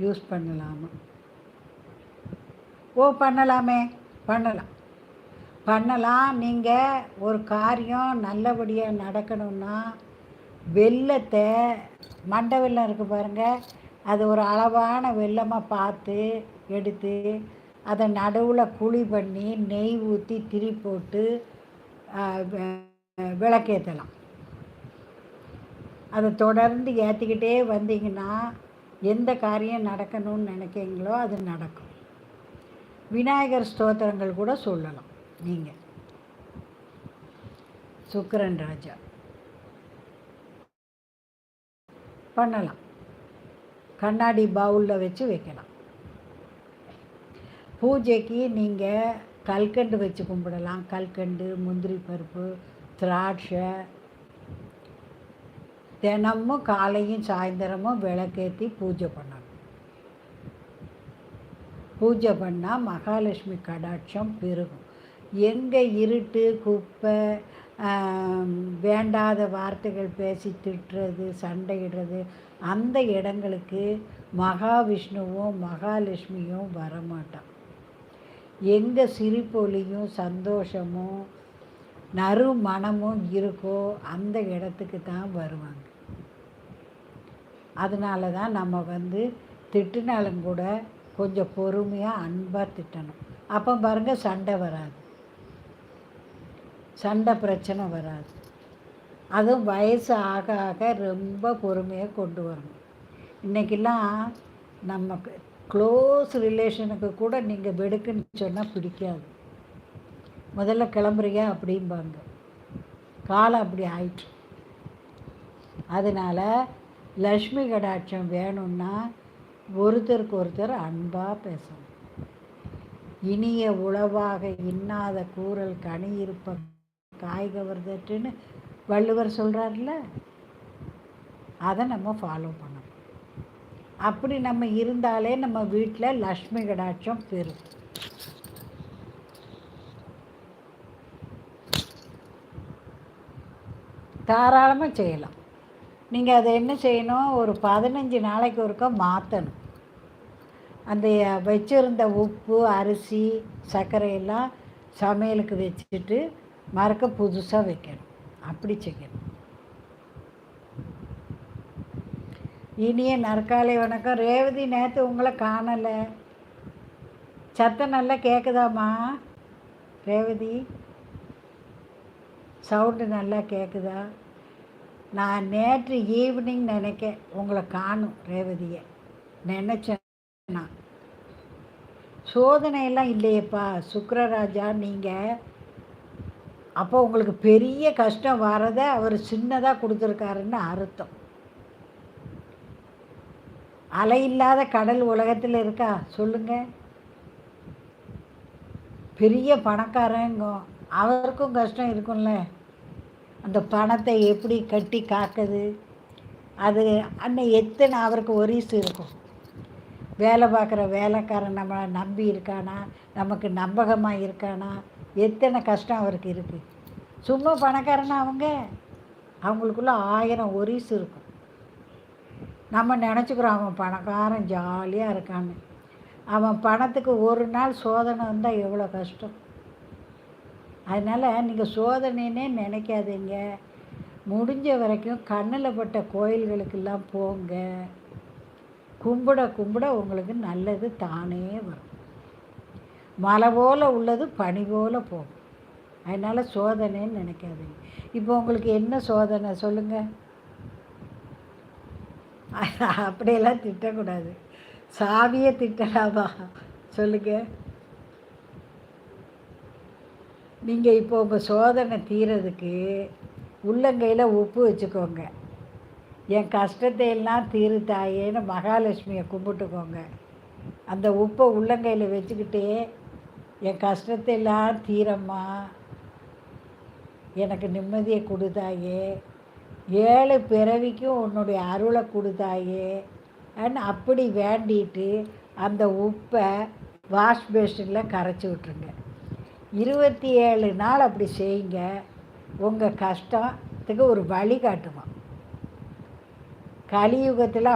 Use பண்ணலாமா? ஓ பண்ணலாமே. பண்ணலாம். பண்ணலாம். நீங்கள் ஒரு காரியம் நல்லபடியாக நடக்கணும்னா வெள்ளத்தை மண்டை வெல்லம் இருக்குது பாருங்கள் அது ஒரு அளவான வெள்ளமாக பார்த்து எடுத்து அதை நடுவில் குழி பண்ணி நெய் ஊற்றி திரி போட்டு விளக்கேற்றலாம் அதை தொடர்ந்து ஏற்றிக்கிட்டே வந்தீங்கன்னா எந்த காரியம் நடக்கணும்னு நினைக்கிறீங்களோ அது நடக்கும். விநாயகர் ஸ்தோத்திரங்கள் கூட சொல்லலாம். நீங்கள் சுக்கரன் ராஜா. பண்ணலாம். கண்ணாடி பவுலில் வச்சு வைக்கலாம். பூஜைக்கு நீங்கள் கல்கண்டு வச்சு கும்பிடலாம். கல்கண்டு முந்திரி பருப்பு திராட்சை தினமும் காலையும் சாயந்தரமும் விளக்கேற்றி பூஜை பண்ணணும். பூஜை பண்ணால் மகாலட்சுமி கடாட்சம் பெருகும். எங்கே இருட்டு குப்பை வேண்டாத வார்த்தைகள் பேசி திட்டுறது சண்டையிடுறது அந்த இடங்களுக்கு மகாவிஷ்ணுவும் மகாலட்சுமியும் வரமாட்டான் எங்கே சிரிப்பொலியும் சந்தோஷமும் நறு மனமும் இருக்கோ அந்த இடத்துக்கு தான் வருவாங்க. அதனால தான் நம்ம வந்து திட்டினாலும் கூட கொஞ்சம் பொறுமையாக அன்பாக திட்டணும். அப்போ பாருங்கள் சண்டை வராது. சண்டை பிரச்சனை வராது. அதுவும் வயசு ஆக ஆக ரொம்ப பொறுமையாக கொண்டு வரணும். இன்றைக்கெல்லாம் நமக்கு க்ளோஸ் ரிலேஷனுக்கு கூட நீங்கள் வெடுக்குன்னு சொன்னால் பிடிக்காது. முதல்ல கிளம்புறியா அப்படிம்பாங்க. காலம் அப்படி ஆயிட்டு. அதனால் லக்ஷ்மி கடாட்சம் வேணும்னா ஒருத்தருக்கு ஒருத்தர் அன்பாக பேசணும். இனிய உளவாக இன்னாத கூறல் கனி இருப்ப காய்கவர்தட்டுன்னு வள்ளுவர் சொல்கிறார்ல அதை நம்ம ஃபாலோ பண்ணணும். அப்படி நம்ம இருந்தாலே நம்ம வீட்டில் லக்ஷ்மி கடாட்சம் பெறும் தாராளமாக செய்யலாம். நீங்கள் அதை என்ன செய்யணும்? ஒரு பதினஞ்சு நாளைக்கு ஒருக்கா மாற்றணும் அந்த வச்சுருந்த உப்பு அரிசி சர்க்கரையெல்லாம் சமையலுக்கு வச்சுட்டு மறக்க புதுசாக வைக்கணும். அப்படி செய்யணும். இனிய நற்காலை வணக்கம். ரேவதி நேற்று உங்களை காணலை. சத்தம் நல்லா கேட்குதாம்மா ரேவதி சவுண்டு நல்லா கேட்குதா நான் நேற்று ஈவினிங் நினைக்க உங்களை காணும் ரேவதியை. நினச்சேன் நான் சோதனையெல்லாம் இல்லையேப்பா சுக்கரராஜா நீங்கள் அப்போ உங்களுக்கு பெரிய கஷ்டம் வரதை அவர் சின்னதாக கொடுத்துருக்காருன்னு அர்த்தம். அலை இல்லாத கடல் உலகத்தில் இருக்கா? சொல்லுங்கள் பெரிய பணக்காரங்க. அவருக்கும் கஷ்டம் இருக்கும்ல. அந்த பணத்தை எப்படி கட்டி காக்குது? அது அன்னை எத்தனை அவருக்கு ஒரிசு இருக்கும். வேலை பார்க்குற வேலைக்காரன் நம்மளை நம்பி இருக்கானா? நமக்கு நம்பகமாக இருக்கானா? எத்தனை கஷ்டம் அவருக்கு இருக்குது சும்மா பணக்காரனா அவங்க? அவங்களுக்குள்ள ஆயிரம் ஒரிசு இருக்கும். நம்ம நினச்சிக்கிறோம் அவன் பணக்காரன் ஜாலியாக இருக்கான்னு. அவன் பணத்துக்கு ஒரு நாள் சோதனை வந்தால் எவ்வளோ கஷ்டம். அதனால் நீங்கள் சோதனைன்னே நினைக்காதீங்க. முடிஞ்ச வரைக்கும் கண்ணில் பட்ட கோயில்களுக்கெல்லாம் போங்க. கும்பிட கும்பிட உங்களுக்கு நல்லது தானே வரும். மலை போல் உள்ளது பனி போல் போகும். அதனால் சோதனைன்னு நினைக்காதீங்க. இப்போ உங்களுக்கு என்ன சோதனை சொல்லுங்கள் அப்படியெல்லாம் திட்டக்கூடாது. சாவியை திட்டலாமா? சொல்லுங்கள் நீங்கள் இப்போ உங்கள் சோதனை தீரதுக்கு உள்ளங்கையில் உப்பு வச்சுக்கோங்க. என் கஷ்டத்தை எல்லாம் தீரு தாயேன்னு மகாலட்சுமியை கும்பிட்டுக்கோங்க. அந்த உப்பை உள்ளங்கையில் வச்சுக்கிட்டே என் கஷ்டத்தை எல்லாம் தீரம்மா. எனக்கு நிம்மதியை கொடுத்தாயே. ஏழு பிறவிக்கும் உன்னுடைய அருளை கொடுத்தாயே. அண்ட் அப்படி வேண்டிட்டு அந்த உப்பை வாஷ் பேஷனில் கரைச்சி விட்ருங்க இருபத்தி ஏழு நாள் அப்படி செய்யுங்க. உங்கள் கஷ்டத்துக்கு ஒரு வழி காட்டுவான் கலியுகத்தில்